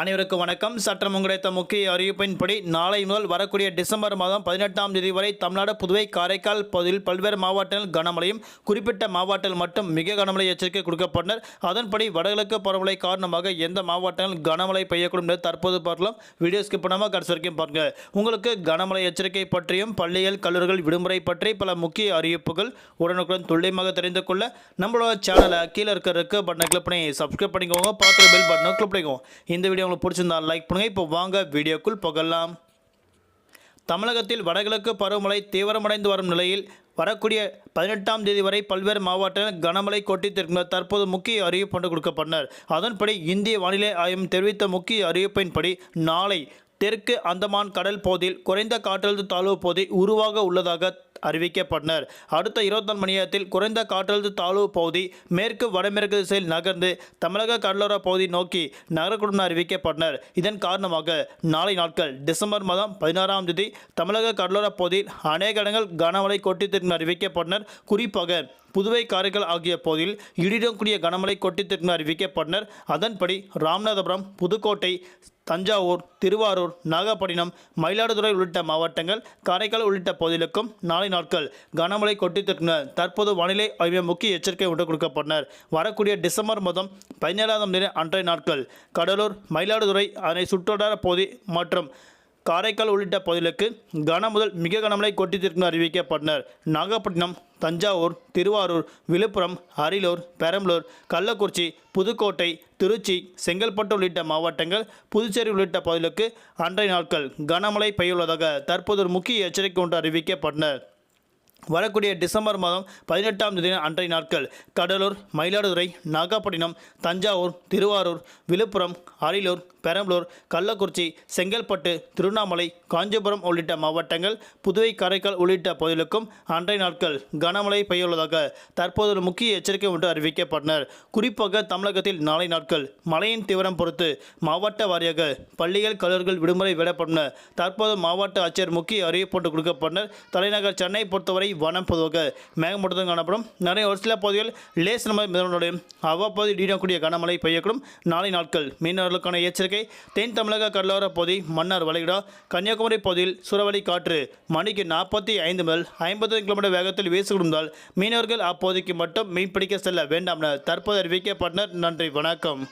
அனைவருக்கும் வணக்கம். சட்டம் கிடைத்த முக்கிய அறிவிப்பின்படி நாளை முதல் வரக்கூடிய டிசம்பர் மாதம் பதினெட்டாம் தேதி வரை தமிழ்நாடு புதுவை காரைக்கால் பகுதியில் பல்வேறு மாவட்டங்கள் கனமழையும் குறிப்பிட்ட மாவட்டங்கள் மட்டும் மிக கனமழை எச்சரிக்கை கொடுக்கப்பட்டனர். அதன்படி வடகிழக்கு பருவமழை காரணமாக எந்த மாவட்டங்கள் கனமழை பெய்யக்கூடும் என்று தற்போது பார்க்கலாம். வீடியோ ஸ்கிப் பண்ணாமல் கடைசி வரைக்கும் பாருங்க. உங்களுக்கு கனமழை எச்சரிக்கை பற்றியும் பள்ளிகள் கல்லூரிகள் விடுமுறை பற்றி பல முக்கிய அறிவிப்புகள் உடனுக்குடன் துல்லியமாக தெரிந்து கொள்ள நம்மளோட சேனலை கீழே இருக்க இருக்க பட்டனை கிளிக் பண்ணி சப்ஸ்கிரைப் பண்ணிக்கோங்க. பார்த்து பெல் பட்டனை கிளிக் பண்ணிக்கோங்க. இந்த வீடியோ உங்களுக்கு பிடிச்சிருந்தா லைக் பண்ணுங்கள் இப்போ வாங்க வீடியோக்குள் புகழலாம் தமிழகத்தில் வடகிழக்கு பருவமழை தீவிரமடைந்து வரும் நிலையில் வரக்கூடிய பதினெட்டாம் தேதி வரை பல்வேறு மாவட்டங்களில் கனமழை கொட்டித்திருக்கின்றனர் தற்போது முக்கிய அறிவிப்பு ஒன்று கொடுக்கப்பட்டனர். அதன்படி இந்திய வானிலை ஆய்வு தெரிவித்த முக்கிய அறிவிப்பின்படி நாளை தெற்கு அந்தமான் கடல் பகுதியில் குறைந்த காற்றழுத்த தாழ்வு பகுதி உருவாக உள்ளதாக அறிவிக்கப்பட்டனர். அடுத்த இருபத்தி நாலு மணி நேரத்தில் குறைந்த காற்றழுத்த தாழ்வு பகுதி மேற்கு வடமேற்கு திசையில் நகர்ந்து தமிழக கடலோர பகுதி நோக்கி நகரக்கூடும் அறிவிக்கப்பட்டனர். இதன் காரணமாக நாளை நாட்கள் டிசம்பர் மாதம் பதினாறாம் தேதி தமிழக கடலோர பகுதியில் அநேக இடங்கள் கனமழை கொட்டித்திருக்கும் அறிவிக்கப்பட்டனர். குறிப்பாக புதுவை காரைக்கால் ஆகிய பகுதியில் இடியுடன் கூடிய கனமழை கொட்டித்திருக்கும் அறிவிக்கப்பட்டனர். அதன்படி ராமநாதபுரம் புதுக்கோட்டை தஞ்சாவூர் திருவாரூர் நாகப்பட்டினம் மயிலாடுதுறை உள்ளிட்ட மாவட்டங்கள் காரைக்கால் உள்ளிட்ட பகுதிகளுக்கும் நாளை நாட்கள் கனமழை கொட்டித்திருக்கின்றனர் தற்போது வானிலை ஆய்வு முக்கிய எச்சரிக்கை ஒன்று கொடுக்கப்பட்டனர். வரக்கூடிய டிசம்பர் மாதம் பதினேழாம் தேதி அன்றைய நாட்கள். கடலூர் மயிலாடுதுறை அதனை சுற்றுவட்டார பகுதி மற்றும் காரைக்கால் உள்ளிட்ட பகுதிகளுக்கு கன முதல் மிக கனமழை கொட்டித்திருக்கும் அறிவிக்கப்பட்டனர். நாகப்பட்டினம் தஞ்சாவூர் திருவாரூர் விழுப்புரம் அரியலூர் பெரம்பலூர் கள்ளக்குறிச்சி புதுக்கோட்டை திருச்சி செங்கல்பட்டு உள்ளிட்ட மாவட்டங்கள் புதுச்சேரி உள்ளிட்ட பகுதிகளுக்கு அன்றைய நாட்கள் கனமழை பெய்யுள்ளதாக தற்போது ஒரு முக்கிய எச்சரிக்கை ஒன்று அறிவிக்கப்பட்டனர். வரக்கூடிய டிசம்பர் மாதம் பதினெட்டாம் தேதி அன்றைய நாட்கள் கடலூர் மயிலாடுதுறை நாகப்பட்டினம் தஞ்சாவூர் திருவாரூர் விழுப்புரம் அரியலூர் பெரம்பலூர் கள்ளக்குறிச்சி செங்கல்பட்டு திருவண்ணாமலை காஞ்சிபுரம் உள்ளிட்ட மாவட்டங்கள் புதுவை காரைக்கால் உள்ளிட்ட பகுதிகளுக்கும் அன்றைய நாட்கள் கனமழை பெய்யுள்ளதாக தற்போது ஒரு முக்கிய எச்சரிக்கை ஒன்று அறிவிக்கப்பட்டனர். குறிப்பாக தமிழகத்தில் நாளை நாட்கள் மழையின் தீவிரம் பொறுத்து மாவட்ட வாரியாக பள்ளிகள் கல்லூரிகள் விடுமுறை விடப்பட்டன தற்போது மாவட்ட ஆட்சியர் முக்கிய அறிவிப்பு ஒன்று கொடுக்கப்பட்டனர். தலைநகர் சென்னை பொறுத்தவரை வனம் பொதுவாக மேகமூட்டத்தும் காணப்படும். நிறைய ஒரு சில பகுதிகள் லேஸ் நம்ம அவ்வப்போது இடியக்கூடிய கனமழை பெய்யக்கூடும். நாளை நாட்கள் மீனவர்களுக்கான எச்சரிக்கை. தென் தமிழக கடலோர பகுதி மன்னார் வளைகுடா கன்னியாகுமரி பகுதியில் சூறாவளி காற்று மணிக்கு நாற்பத்தி ஐந்து முதல் ஐம்பது கிலோமீட்டர் வேகத்தில் வீசிக்கொண்டால் மீனவர்கள் அப்போதைக்கு மட்டும் மீன்பிடிக்க செல்ல வேண்டாம் என தற்போது அறிவிக்கப்பட்டனர். நன்றி வணக்கம்.